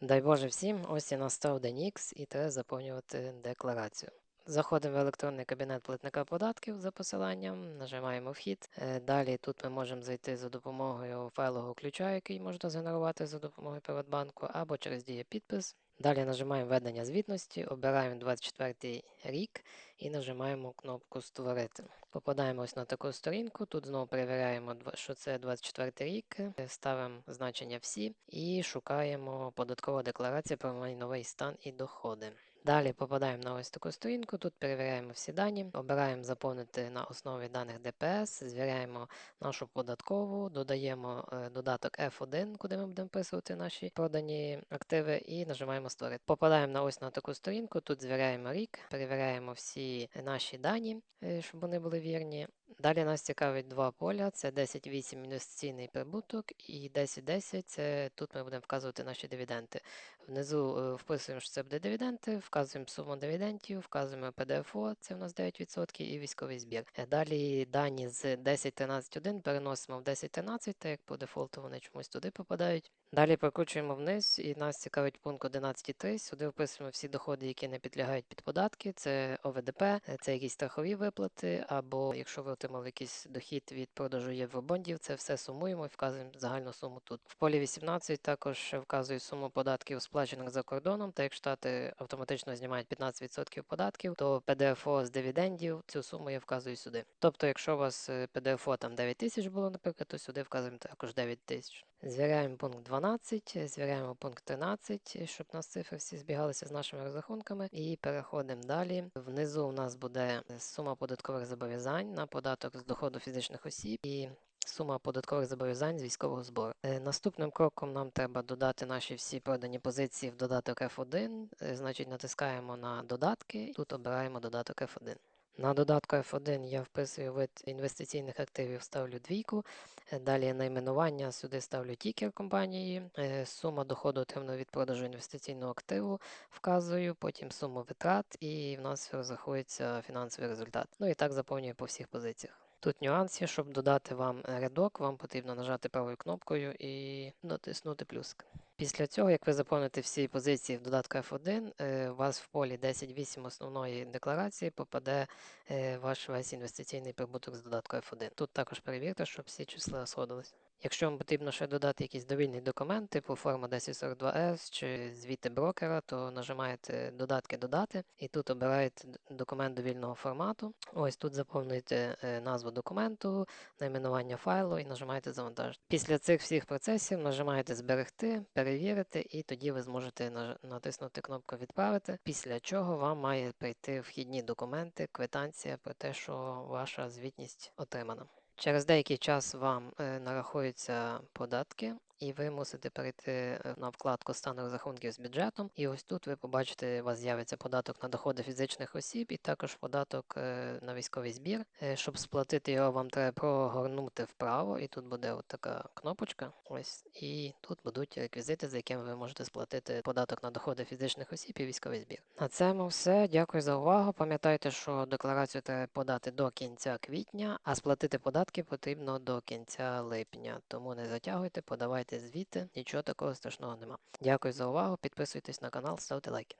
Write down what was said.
Дай Боже всім, ось і настав день X, і треба заповнювати декларацію. Заходимо в електронний кабінет платника податків за посиланням, нажимаємо вхід. Е, Далі тут ми можемо зайти за допомогою файлового ключа, який можна згенерувати за допомогою Приватбанку, або через дія підпис. Далі нажимаємо введення звітності, обираємо 24 рік і нажимаємо кнопку Створити. Попадаємо ось на таку сторінку. Тут знову перевіряємо, що це 24 рік, е, ставимо значення всі і шукаємо податкова декларація про майновий стан і доходи. Далі попадаємо на ось таку сторінку. Тут перевіряємо всі дані, обираємо заповнити на основі даних ДПС, звіряємо нашу податкову, додаємо е, додаток F1, куди ми будемо вписувати наші продані активи, і нажимаємо створити. Попадаємо на ось на таку сторінку. Тут звіряємо рік, перевіряємо всі наші дані, е, щоб вони були вірні. Далі нас цікавить два поля: це 10.8 інвестиційний прибуток і 10.10 це тут ми будемо вказувати наші дивіденди. Внизу е, вписуємо, що це буде дивіденди, вказуємо суму дивідендів, вказуємо ПДФО, це у нас 9% і військовий збір. Е, Далі дані з 10.13.1 переносимо в 10.13, так як по дефолту вони чомусь туди попадають. Далі прокручуємо вниз, і нас цікавить пункт 11.3. Сюди вписуємо всі доходи, які не підлягають під податки. Це ОВДП, е, це якісь страхові виплати, або якщо ви отримали якийсь дохід від продажу євробондів, це все сумуємо і вказуємо загальну суму тут. В полі 18 також вказую суму податків, сплачених за кордоном. Та як штати автоматично знімають 15% податків, то ПДФО з дивідендів цю суму я вказую сюди. Тобто, якщо у вас е, ПДФО там 9 тисяч було, наприклад, то сюди вказуємо також 9 тисяч. Звіряємо пункт 12, е, звіряємо пункт 13, е, щоб у нас цифри всі збігалися з нашими розрахунками. І переходимо далі. Внизу у нас буде сума податкових зобов'язань на податок з доходу фізичних осіб і сума податкових зобов'язань з військового збору. Е, Наступним кроком нам треба додати наші всі продані позиції в додаток F1. Е, Значить, натискаємо на додатки. Тут обираємо додаток F1. На додатку F1 я вписую вид інвестиційних активів, ставлю двійку. Е, Далі найменування сюди ставлю тікер компанії, е, сума доходу отриманого від продажу інвестиційного активу вказую, потім суму витрат, і в нас розрахується фінансовий результат. Ну і так заповнюю по всіх позиціях. Тут нюанс є, щоб додати вам рядок, вам потрібно нажати правою кнопкою і натиснути плюсик. Після цього, як ви заповните всі позиції в додатку F1, е, у вас в полі 10.8 основної декларації попаде е, ваш весь інвестиційний прибуток з додатку F1. Тут також перевірте, щоб всі числа сходились. Якщо вам потрібно ще додати якісь довільні документи, типу форма 1042S чи звіти брокера, то нажимаєте додатки додати і тут обираєте документ довільного формату. Ось тут заповнюєте е, назву документу, найменування файлу і нажимаєте завантажити. Після цих всіх процесів нажимаєте зберегти, перевірити, і тоді ви зможете натиснути кнопку відправити. Після чого вам має прийти вхідні документи, квитанція про те, що ваша звітність отримана. Через деякий час вам е, нарахуються податки, і ви мусите перейти е, на вкладку стан розрахунків з бюджетом. І ось тут ви побачите, у вас з'явиться податок на доходи фізичних осіб і також податок е, на військовий збір. Щоб сплатити його, вам треба прогорнути вправо, і тут буде от така кнопочка. Ось, і тут будуть реквізити, за якими ви можете сплатити податок на доходи фізичних осіб і військовий збір. На цьому все. Дякую за увагу. Пам'ятайте, що декларацію треба подати до кінця квітня, а сплатити податки потрібно до кінця липня. Тому не затягуйте, подавайте звіти, нічого такого страшного нема. Дякую за увагу. Підписуйтесь на канал, ставте лайки.